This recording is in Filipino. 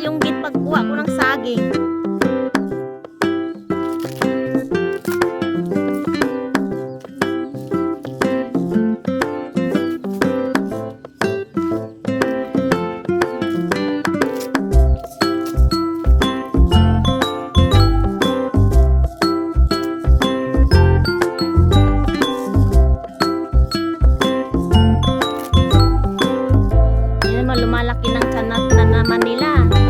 yung git pagkuha ko ng saging. lumalaki ng kanat na naman nila.